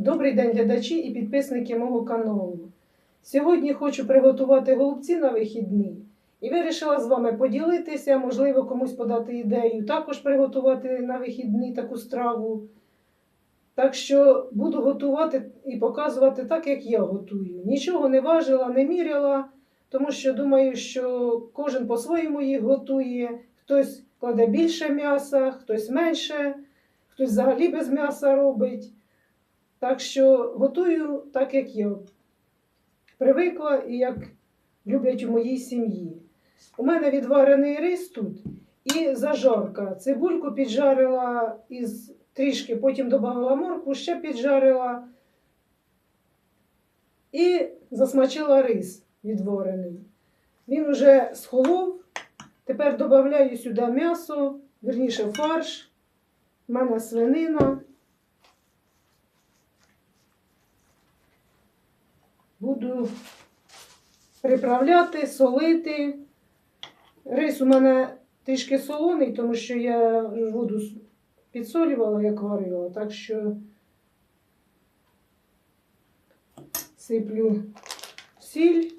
Добрий день, глядачі і підписники мого каналу. Сьогодні хочу приготувати голубці на вихідні і вирішила з вами поділитися, можливо, комусь подати ідею, також приготувати на вихідні таку страву. Так що буду готувати і показувати так, як я готую. Нічого не важила, не міряла, тому що думаю, що кожен по-своєму їх готує. Хтось кладе більше м'яса, хтось менше, хтось взагалі без м'яса робить. Так що готую так, як я привикла і як люблять у моїй сім'ї. У мене відварений рис тут і зажарка. Цибульку піджарила із трішки, потім додала моркву, ще піджарила і засмачила рис відварений. Він уже схолов. Тепер додаю сюди м'ясо, верніше фарш. У мене свинина. Буду приправляти, солити. Рис у мене трішки солоний, тому що я воду підсолювала, як варила, так що сиплю сіль,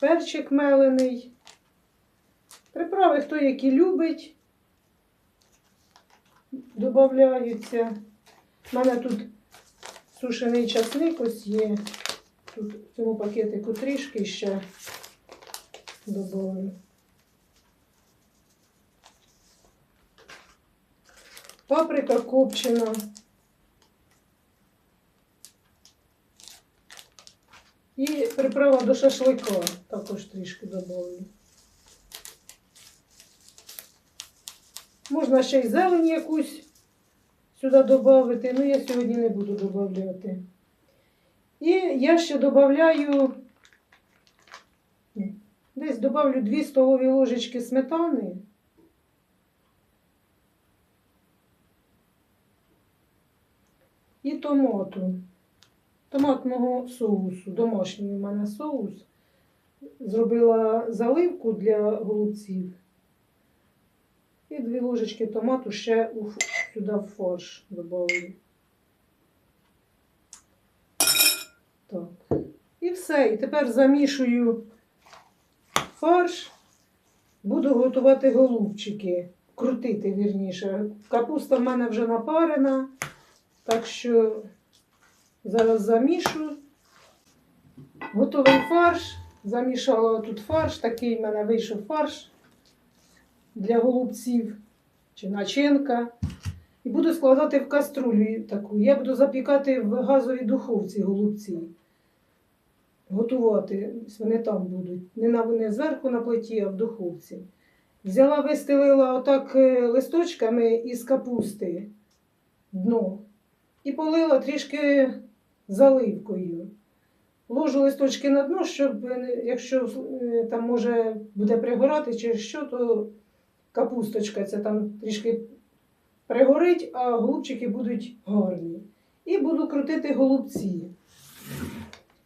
перчик мелений. Приправи, хто які любить, додаються. У мене тут сушений часник ось є. Тут в цьому пакетику трішки ще додаю. Паприка копчена. І приправа до шашлика також трішки додаю. Можна ще й зелень якусь сюди додати, але я сьогодні не буду додавати. І я ще додаю, десь додавлю 2 столові ложечки сметани. І томату. Томатного соусу, домашній у мене соус. Зробила заливку для голубців. І дві ложечки томату ще сюди в фарш додаю. Так. І все. І тепер замішую фарш. Буду готувати голубчики. Крутити, вірніше. Капуста в мене вже напарена. Так що зараз замішу. Готовий фарш. Замішала тут фарш. Такий в мене вийшов фарш для голубців чи начинка. І буду складати в каструлю таку. Я буду запікати в газовій духовці голубці. Готувати. Вони там будуть. Не, на, не зверху на плиті, а в духовці. Взяла, вистелила отак е, листочками із капусти дно. І полила трішки заливкою. Ложу листочки на дно, щоб, е, якщо е, там може буде пригорати чи що, то капусточка це там трішки пригорить, а голубчики будуть гарні. І буду крутити голубці.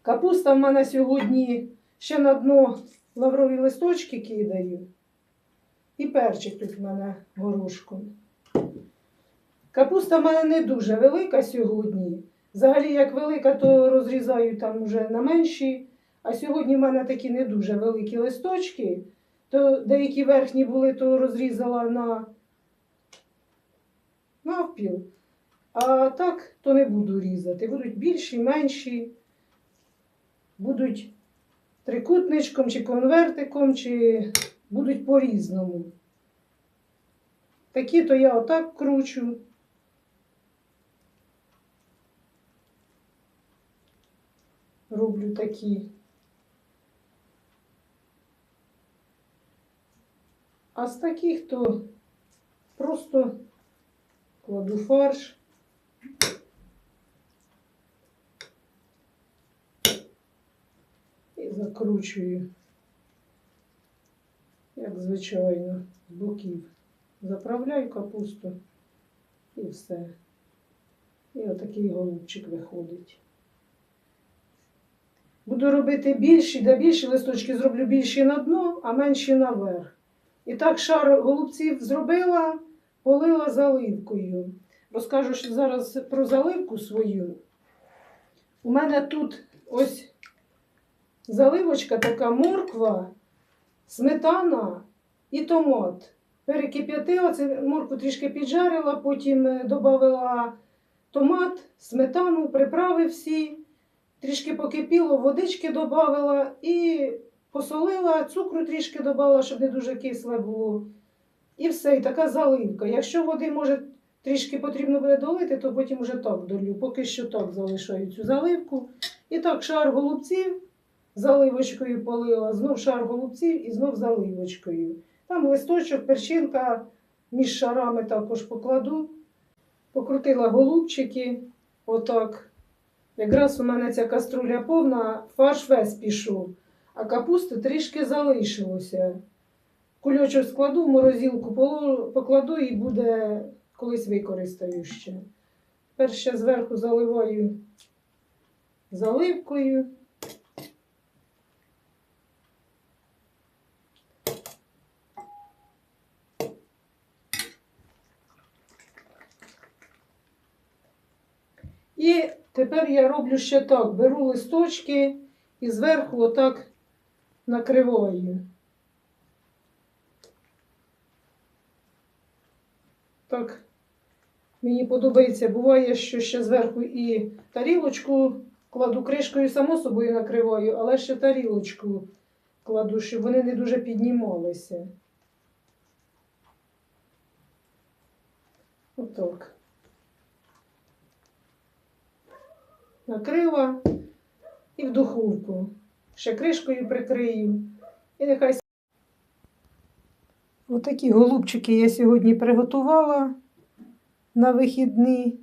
Капуста в мене сьогодні ще на дно лаврові листочки кидаю. І перчик тут в мене горошком. Капуста в мене не дуже велика сьогодні. Взагалі, як велика, то розрізаю там вже на менші. А сьогодні в мене такі не дуже великі листочки. То деякі верхні були, то розрізала на навпіл. А так, то не буду різати. Будуть більші, менші. Будуть трикутничком чи конвертиком, чи будуть по-різному. Такі то я отак кручу. Роблю такі. А з таких то просто кладу фарш. І закручую, як звичайно, з боків. Заправляю капусту і все. І отакий голубчик виходить. Буду робити більші, де більші листочки зроблю більші на дно, а менші наверх. І так шар голубців зробила, полила заливкою. Розкажу ще зараз про заливку свою. У мене тут ось заливочка така морква, сметана і томат. Перекип'ятила, це моркву трішки піджарила, потім додала томат, сметану, приправи всі. Трішки покипіло, водички додала і посолила, цукру трішки додала, щоб не дуже кисле було. І все, і така заливка. Якщо води, може, трішки потрібно буде долити, то потім вже так долю. Поки що так залишаю цю заливку. І так, шар голубців заливочкою полила, знов шар голубців і знов заливочкою. Там листочок, перчинка між шарами також покладу. Покрутила голубчики, отак. Якраз у мене ця каструля повна, фарш весь пішов, а капусти трішки залишилося. Кульочок складу, в морозилку покладу і буде колись використаю ще. Тепер ще зверху заливаю заливкою. І тепер я роблю ще так: беру листочки і зверху отак накриваю. Так, мені подобається. Буває, що ще зверху і тарілочку кладу кришкою, само собою накриваю, але ще тарілочку кладу, щоб вони не дуже піднімалися. Отак. Накрила і в духовку. Ще кришкою прикрию. І нехай Отакі голубчики я сьогодні приготувала на вихідні.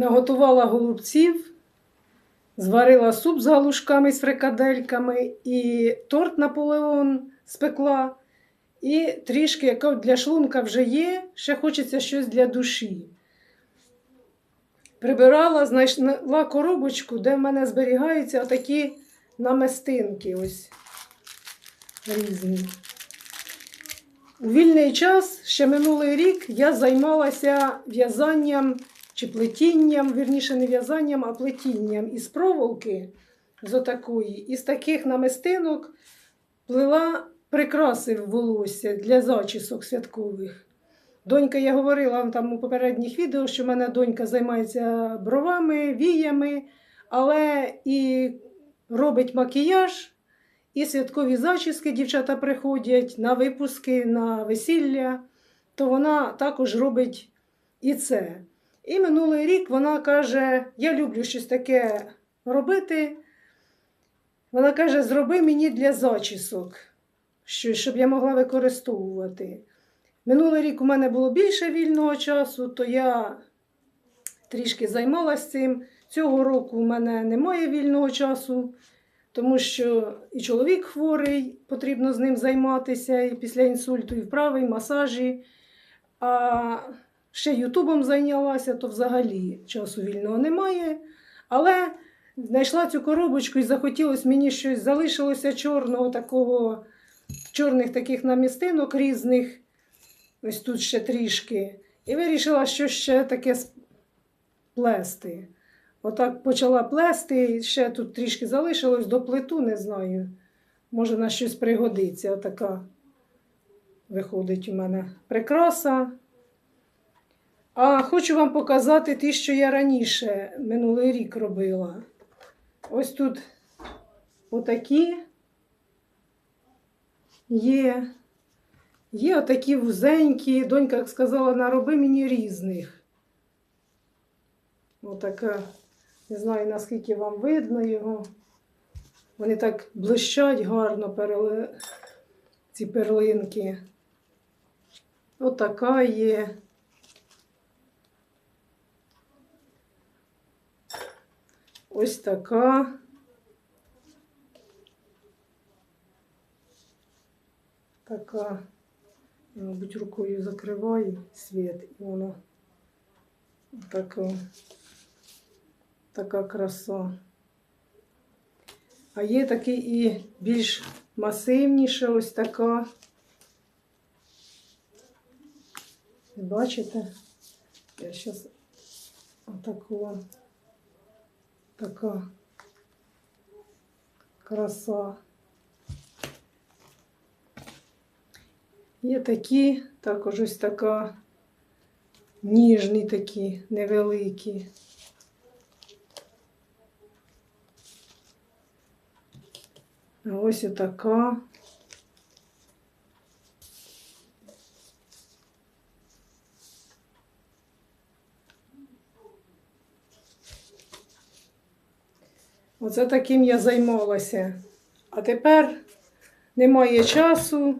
Наготувала голубців, зварила суп з галушками, з фрикадельками і торт Наполеон спекла. І трішки, яка для шлунка вже є, ще хочеться щось для душі. Прибирала, знайшла коробочку, де в мене зберігаються такі намистинки. Ось різні. У вільний час, ще минулий рік, я займалася в'язанням чи плетінням, вірніше не в'язанням, а плетінням із проволоки з отакої, із таких намистинок плела прикраси в волосся для зачісок святкових. Донька, я говорила вам там у попередніх відео, що в мене донька займається бровами, віями, але і робить макіяж, і святкові зачіски дівчата приходять на випуски, на весілля, то вона також робить і це. І минулий рік вона каже: Я люблю щось таке робити. Вона каже, зроби мені для зачісок, щоб я могла використовувати. Минулий рік у мене було більше вільного часу, то я трішки займалася цим. Цього року у мене немає вільного часу, тому що і чоловік хворий, потрібно з ним займатися, і після інсульту, і вправи, і масажі. А ще Ютубом зайнялася, то взагалі часу вільного немає. Але знайшла цю коробочку і захотілося мені щось, залишилося чорного такого, чорних таких намістинок різних. Ось тут ще трішки. І вирішила, що ще таке плести. Отак почала плести, ще тут трішки залишилось до плиту, не знаю. Може на щось пригодиться. Отака виходить у мене прикраса. А хочу вам показати ті, що я раніше минулий рік робила. Ось тут отакі є. Є отакі вузенькі. Донька сказала, нароби мені різних. Отака, не знаю, наскільки вам видно його. Вони так блищать гарно, перли... ці перлинки. Отака є. Ось така. Така. Я, мабуть, рукою закриваю світ, і воно така, така краса. А є такий і більш масивніша ось така. Бачите? Я зараз отаку Така краса. Є такі, також ось така ніжні такі, невеликі. Ось отака. Оце таким я займалася. А тепер немає часу,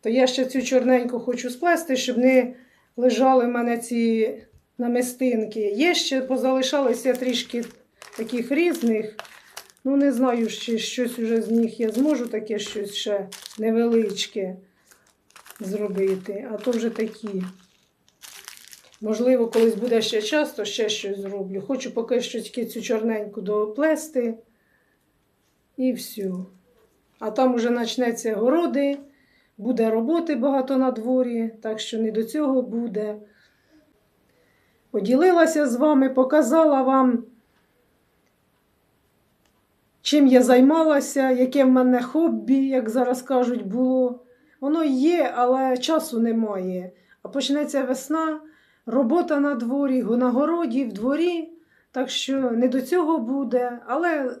то я ще цю чорненьку хочу сплести, щоб не лежали в мене ці намистинки. Є ще позалишалися трішки таких різних. Ну, не знаю, чи щось уже з них я зможу таке щось ще невеличке зробити. А то вже такі. Можливо, колись буде ще час, то ще щось зроблю. Хочу поки що тільки цю чорненьку доплести. І все. А там уже почнеться городи, буде роботи багато на дворі, так що не до цього буде. Поділилася з вами, показала вам, чим я займалася, яке в мене хобі, як зараз кажуть, було. Воно є, але часу немає. А почнеться весна, робота на дворі, на городі, в дворі. Так що не до цього буде, але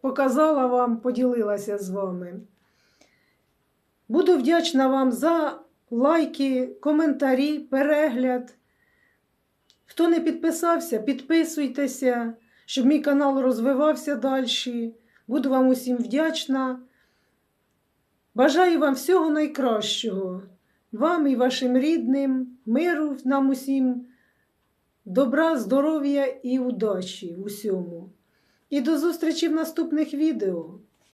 показала вам, поділилася з вами. Буду вдячна вам за лайки, коментарі, перегляд. Хто не підписався, підписуйтеся, щоб мій канал розвивався далі. Буду вам усім вдячна. Бажаю вам всього найкращого, вам і вашим рідним, миру нам усім, добра, здоров'я і удачі в усьому. І до зустрічі в наступних відео.